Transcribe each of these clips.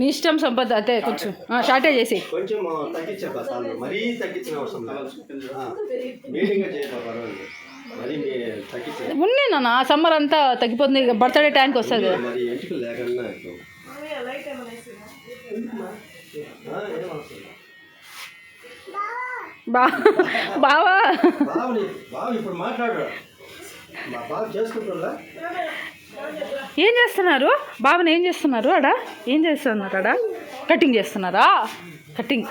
నీ ఇష్టం సంపద అయితే కొంచెం షార్టేజ్ చేసి. కొంచెం సార్లు మరీ తగ్గించిన అవసరం ఉన్నాయి నాన్న సమ్మర్ అంతా తగ్గిపోతుంది. ఇక బర్త్డే టైంకి వస్తుంది బావా. బావ ఇప్పుడు మాట్లాడు. ఏం చేస్తున్నారు? బావని ఏం చేస్తున్నారు అడా ఏం చేస్తున్నారు అడా కటింగ్ చేస్తున్నారా? కటింగ్.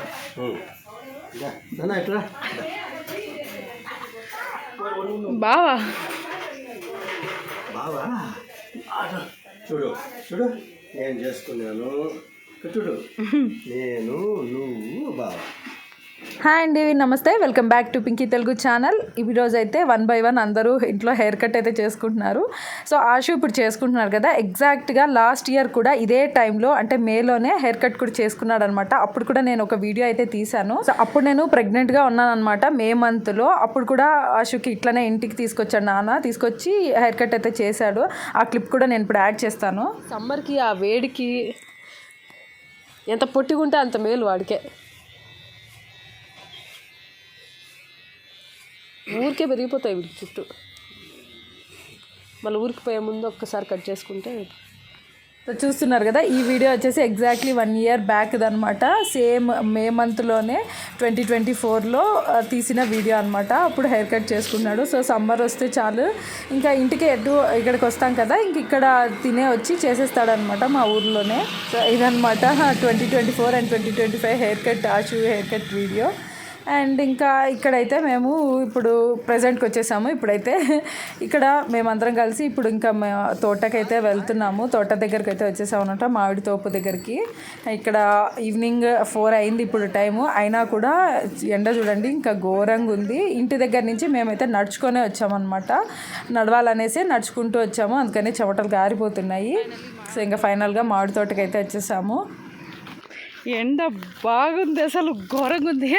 బావా? బావా. చూడు చూడు. నేను చేసుకున్నాను. చూడు. నేను నువ్వు బావా. హాయ్ అండి నమస్తే. Welcome back to Pinky Telugu channel. ఈ రోజు అయితే వన్ బై వన్ అందరూ ఇంట్లో హెయిర్ కట్ అయితే చేసుకుంటున్నారు. సో ఆశు ఇప్పుడు చేసుకుంటున్నారు కదా. ఎగ్జాక్ట్గా లాస్ట్ ఇయర్ కూడా ఇదే టైంలో అంటే మేలోనే హెయిర్ కట్ కూడా చేసుకున్నాడు అనమాట అప్పుడు కూడా నేను ఒక వీడియో అయితే తీశాను. సో అప్పుడు నేను ప్రెగ్నెంట్గా ఉన్నానమాట మే మంత్లో. అప్పుడు కూడా ఆశుకి ఇట్లనే ఇంటికి తీసుకొచ్చాడు నాన్న. తీసుకొచ్చి హెయిర్ కట్ అయితే చేశాడు. ఆ క్లిప్ కూడా నేను ఇప్పుడు యాడ్ చేస్తాను. సమ్మర్కి ఆ వేడికి ఎంత పొట్టిగుంటే అంత మేలు వాడికే. ఊరికే పెరిగిపోతాయి వీటి చుట్టూ. మళ్ళీ ఊరికి పోయే ముందు ఒక్కసారి కట్ చేసుకుంటే చూస్తున్నారు కదా ఈ వీడియో వచ్చేసి ఎగ్జాక్ట్లీ వన్ ఇయర్ బ్యాక్ అనమాట సేమ్ మే మంత్లోనే ట్వంటీ ట్వంటీ ఫోర్లో తీసిన వీడియో అనమాట అప్పుడు హెయిర్ కట్ చేసుకున్నాడు. సో సమ్మర్ వస్తే చాలు. ఇంకా ఇంటికి ఎటు ఇక్కడికి వస్తాం కదా ఇంక ఇక్కడ తినే వచ్చి చేసేస్తాడనమాట మా ఊర్లోనే. సో ఇదనమాట twenty twenty four and twenty twenty five hair cut Ashu hair cut video and ఇంకా ఇక్కడైతే మేము ఇప్పుడు ప్రజెంట్కి వచ్చేసాము. ఇప్పుడైతే ఇక్కడ మేమందరం కలిసి ఇప్పుడు ఇంకా మే తోటకైతే వెళ్తున్నాము. తోట దగ్గరికి అయితే వచ్చేసాము అనమాట మామిడి తోపు దగ్గరికి. ఇక్కడ ఈవినింగ్ ఫోర్ అయింది ఇప్పుడు టైము అయినా కూడా ఎండ చూడండి ఇంకా ఘోరంగా ఉంది. ఇంటి దగ్గర నుంచి మేమైతే నడుచుకొనే వచ్చామన్నమాట. నడవాలనేసి నడుచుకుంటూ వచ్చాము. అందుకని చెమటలు గారిపోతున్నాయి. సో ఇంకా ఫైనల్గా మామిడి తోటకైతే వచ్చేసాము. ఎండ బాగుంది అసలు ఘోరంగా ఉంది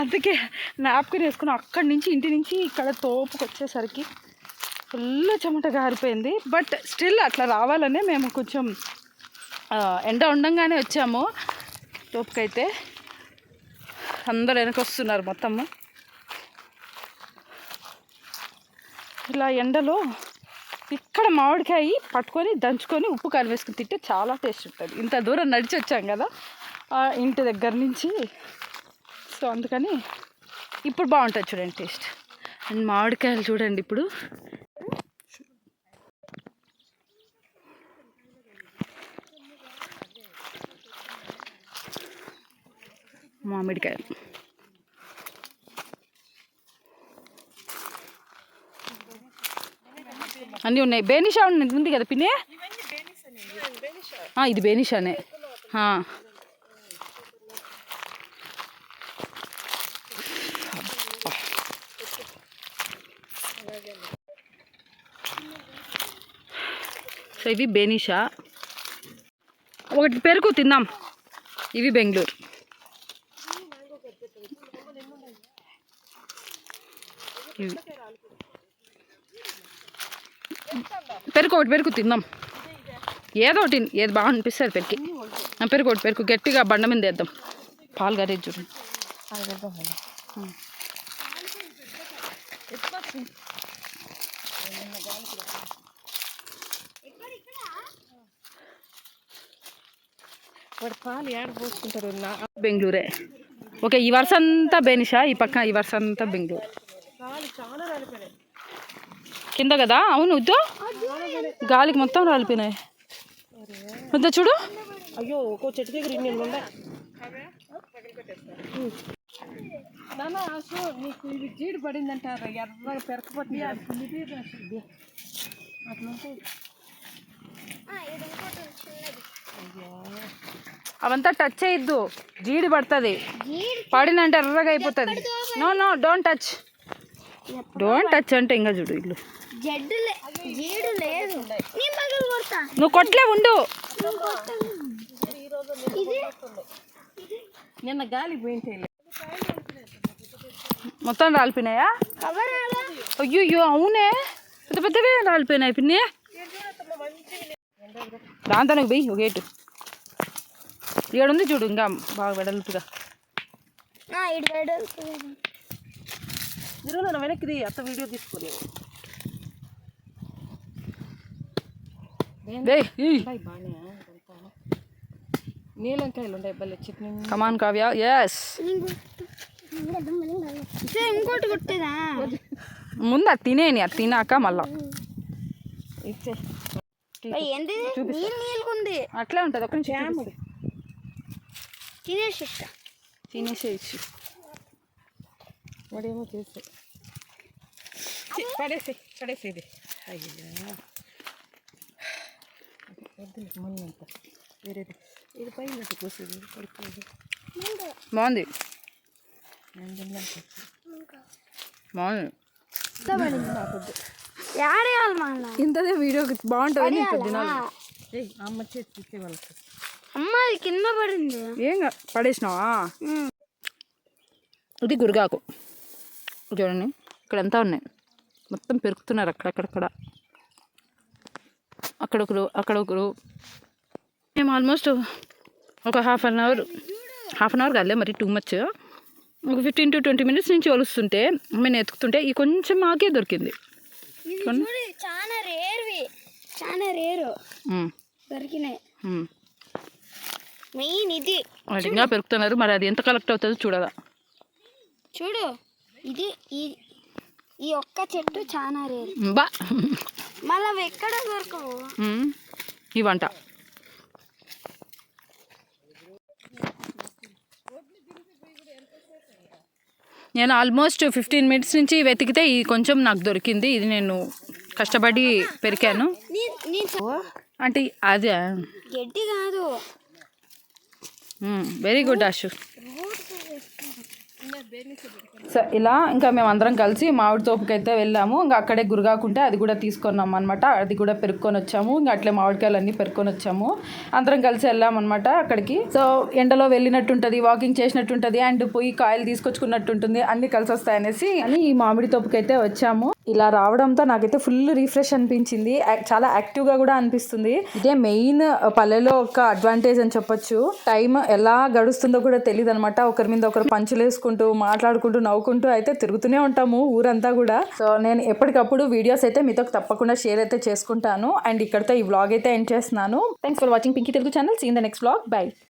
అందుకే నాప్కిన్ వేసుకుని అక్కడి నుంచి ఇంటి నుంచి ఇక్కడ తోపుకు వచ్చేసరికి ఫుల్ చెమట గారిపోయింది. బట్ స్టిల్ అట్లా రావాలనే మేము కొంచెం ఎండ ఉండంగానే వచ్చాము. తోపుకైతే అందరు వెనక వస్తున్నారు మొత్తము ఇలా ఎండలో ఇక్కడ మామిడికాయ పట్టుకొని దంచుకొని ఉప్పు కారం వేసుకుని తింటే చాలా టేస్ట్ ఉంటుంది. ఇంత దూరం నడిచి వచ్చాం కదా. ఇంటి దగ్గర నుంచి. సో అందుకని ఇప్పుడు బాగుంటుంది చూడండి టేస్ట్. అండ్ మామిడికాయలు చూడండి ఇప్పుడు. మామిడికాయలు. అన్నీ ఉన్నాయి. బేనిషా ఉంది ఉంది కదా పిన్ని? ఇది బేనిషానే. సో ఇవి బేనిషా. ఒకటి పెరుగు తిందాం ఇవి బెంగళూరు. పెరుగు ఒకటి పెరుగు తిందాం ఏదో ఒకటి ఏది బాగా అనిపిస్తుంది పెరికి పెరుగు ఒకటి పెరుగు గట్టిగా బండ మీద వేద్దాం. పాలు గరేది చూడండి. వాడు పాలు ఏడ పోసుకుంటారు బెంగళూరే. ఓకే ఈ వరుస అంతా బెనిషా ఈ పక్క ఈ వరుస అంతా బెంగళూరు కింద కదా? అవును వద్దు. గాలికి మొత్తం రాలిపోయినాయి. వద్దా చూడు. అయ్యో ఒక్కో చెట్టు దగ్గర ఇన్ని నాన్న అసలు నీకు ఇది జీడి పడిందంటారు ఎర్రగా పెరకపోతుంది. అట్లా ఉంటాయి అవంతా టచ్ చేయొద్దు. జీడి పడుతుంది. పడినంటే ఎర్రగా అయిపోతుంది. No no don't touch don't touch అంటే ఇంకా చూడు ఇల్లు. నేను నువ్వు కొట్లే ఉండు. నిన్న గాలి పోయింటాయి మొత్తం రాలిపోయినాయా? అయ్యో అవునే. పెద్ద పెద్దవే రాలిపోయినాయి పిన్ని. దాంతో నువ్వు పోయి ఒక గేటు ఉంది చూడు ఇంకా బాగా వెడల్పుగా. ఇరువు వెనక్కి అత్త వీడియో తీసుకోలేదు. బాగానే నీలంకాయలు ఉంటాయి భలే చట్నీ. కమాన్ కావ్య ఎస్ ఇంకోటి కొట్టేదా? ముందు అది తినేని అది తినాక మళ్ళా. ఇచ్చే. అట్లే ఉంటుంది ఒక నిమిషం తినేసి వాడేమో చేసే. పడేసి పడేసేది అయ్యా వద్దులే మొన్నంత వేరేది. ఇది పైన కోసేది పడుకోదు బాగుంది. బాగుంది. ఇంతదే వీడియో బాగుంటుంది అమ్మ వాళ్ళకి. అది కింద పడింది. ఏం పడేసినావా. ఇది గురిగాకు. చూడండి ఇక్కడ అంతా ఉన్నాయి? మొత్తం పెరుకుతున్నారు అక్కడక్కడక్కడ. అక్కడొకరు అక్కడొకరు మేము ఆల్మోస్ట్ ఒక half an hour half an hour కాదులే మరి టూ మచ్ ఒక ఫిఫ్టీన్ టు ట్వంటీ మినిట్స్ నుంచి వలుస్తుంటే మేము ఎత్తుకుతుంటే ఈ కొంచెం మాకే దొరికింది. చాలా రేర్వి చాలా రేరు దొరికినాయి. మెయిన్ ఇది. ఇంకా పెరుగుతున్నారు మరి అది ఎంత కలెక్ట్ అవుతుందో చూడాలా. చూడు ఇది ఈ ఈ ఒక్క చెట్టు చాలా రేరు బా. మళ్ళీ ఎక్కడ దొరకవు? ఈ వంట. నేను ఆల్మోస్ట్ ఫిఫ్టీన్ మినిట్స్ నుంచి వెతికితే ఇది కొంచెం నాకు దొరికింది. ఇది నేను కష్టపడి పెరికాను. అంటే అదే. గడ్డి కాదు. వెరీ గుడ్ అశు సో ఇలా ఇంకా మేము అందరం కలిసి మామిడి తోపుకి అయితే వెళ్ళాము. ఇంకా అక్కడే గురగాకుంటే అది కూడా తీసుకున్నాం అనమాట అది కూడా పెరుక్కొని వచ్చాము. ఇంకా అట్లే మామిడికాయలు అన్నీ పెరుక్కొని వచ్చాము. అందరం కలిసి వెళ్ళామన్నమాట అక్కడికి. సో ఎండలో వెళ్ళినట్టుంటది వాకింగ్ చేసినట్టుంటది అండ్ పోయి కాయలు తీసుకొచ్చుకున్నట్టుంటుంది. అన్ని కలిసి వస్తాయనేసి అని ఈ మామిడి తోపుకి అయితే వచ్చాము. ఇలా రావడంతో నాకైతే ఫుల్ రీఫ్రెష్ అనిపించింది. చాలా యాక్టివ్గా కూడా అనిపిస్తుంది. ఇదే మెయిన్ పల్లెలో ఒక అడ్వాంటేజ్ అని చెప్పొచ్చు. టైం ఎలా గడుస్తుందో కూడా తెలియదు అనమాట ఒకరి మీద ఒకరు పంచులు వేసుకుంటూ మాట్లాడుకుంటూ నవ్వుకుంటూ అయితే తిరుగుతూనే ఉంటాము ఊరంతా కూడా. సో నేను ఎప్పటికప్పుడు వీడియోస్ అయితే మీతో తప్పకుండా షేర్ అయితే చేసుకుంటాను. అండ్ ఇక్కడితో ఈ వ్లాగ్ అయితే ఎండ్ చేస్తున్నాను. Thanks for watching Pinky Telugu channel see in the next vlog bye